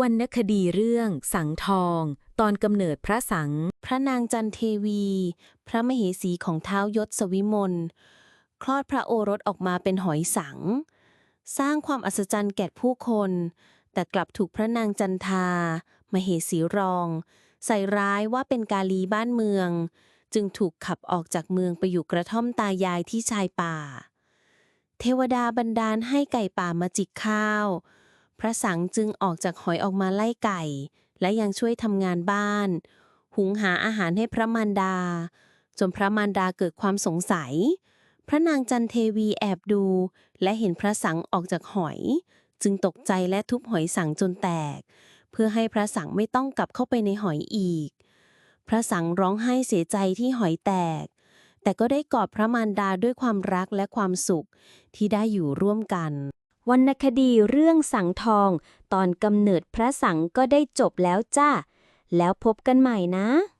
วรรณคดีเรื่อง สังทอง ตอนกำเนิดพระสัง พระนางจันเทวี พระมเหสีของเท้ายศสวิมลคลอดพระโอรสออกมาเป็นหอยสัง สร้างความอัศจรรย์แก่ผู้คน แต่กลับถูกพระนางจันทา มเหสีรอง ใส่ร้ายว่าเป็นกาลีบ้านเมือง จึงถูกขับออกจากเมืองไปอยู่กระท่อมตายายที่ชายป่า เทวดาบันดาลให้ไก่ป่ามาจิกข้าว พระสังจึงออกจากหอยออกมาไล่ไก่ และยังช่วยทำงานบ้าน หุงหาอาหารให้พระมารดา จนพระมารดาเกิดความสงสัย พระนางจันเทวีแอบดู และเห็นพระสังออกจากหอย จึงตกใจและทุบหอยสังจนแตก เพื่อให้พระสังไม่ต้องกลับเข้าไปในหอยอีก พระสังร้องไห้เสียใจที่หอยแตก แต่ก็ได้กอดพระมารดาด้วยความรักและความสุขที่ได้อยู่ร่วมกัน วรรณคดีเรื่องสังทอง ตอนกำเนิดพระสังก็ได้จบแล้วจ้า แล้วพบกันใหม่นะ